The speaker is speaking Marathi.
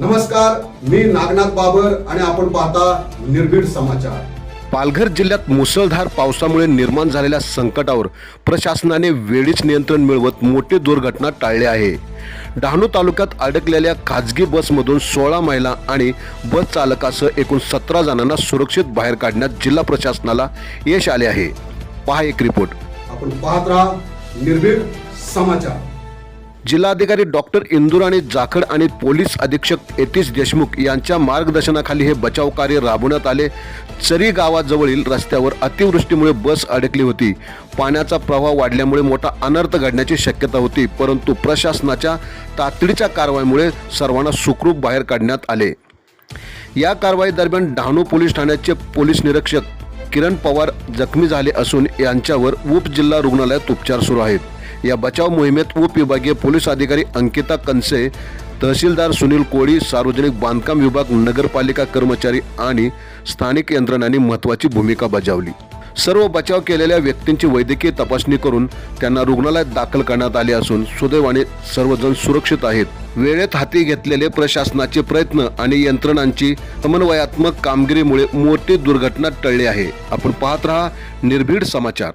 नमस्कार मी नागनाथ बाबर आणि आपण पाहता निर्भीड समाचार. पालघर जिल्ह्यात मुसळधार पावसामुळे निर्माण झालेल्या संकटावर प्रशासनाने वेळीच नियंत्रण मिळवत मोठी दुर्घटना टाळली आहे. डहाणू तालुक्यात अडकलेल्या खाजगी बसमधून सोळा महिला आणि बस चालकासह एकूण सतरा जणांना सुरक्षित बाहेर काढण्यात जिल्हा प्रशासनाला यश आले आहे. पहा एक रिपोर्ट. आपण पाहत राहा निर्भीड समाचार. जिल्हाधिकारी डॉक्टर इंदुराणी जाखड आणि पोलीस अधीक्षक यतीश देशमुख यांच्या मार्गदर्शनाखाली हे बचाव कार्य राबवण्यात आले. चरी गावाजवळील रस्त्यावर अतिवृष्टीमुळे बस अडकली होती. पाण्याचा प्रवाह वाढल्यामुळे मोठा अनर्थ घडण्याची शक्यता होती परंतु प्रशासनाच्या तातडीच्या कारवाईमुळे सर्वांना सुखरूप बाहेर काढण्यात आले. या कारवाई दरम्यान डहाणू पोलीस ठाण्याचे पोलीस निरीक्षक किरण पवार जखमी झाले असून यांच्यावर उपजिल्हा रुग्णालयात उपचार सुरू आहेत. या बचाव मोहिमेत उपविभागीय पोलीस अधिकारी अंकिता कनसे तहसीलदार सुनील कोळी सार्वजनिक बांधकाम विभाग नगरपालिका कर्मचारी आणि स्थानिक यंत्रणांनी महत्त्वाची भूमिका बजावली. सर्व बचाव केलेल्या व्यक्तींची वैद्यकीय तपासणी करून त्यांना रुग्णालयात दाखल करण्यात आले असून सुदैवाने सर्वजण सुरक्षित आहेत. वेळेत हाती घेतलेले प्रशासनाचे प्रयत्न आणि यंत्रणांची समन्वयात्मक कामगिरीमुळे मोठी दुर्घटना टळली आहे. आपण पाहत रहा निर्भीड समाचार.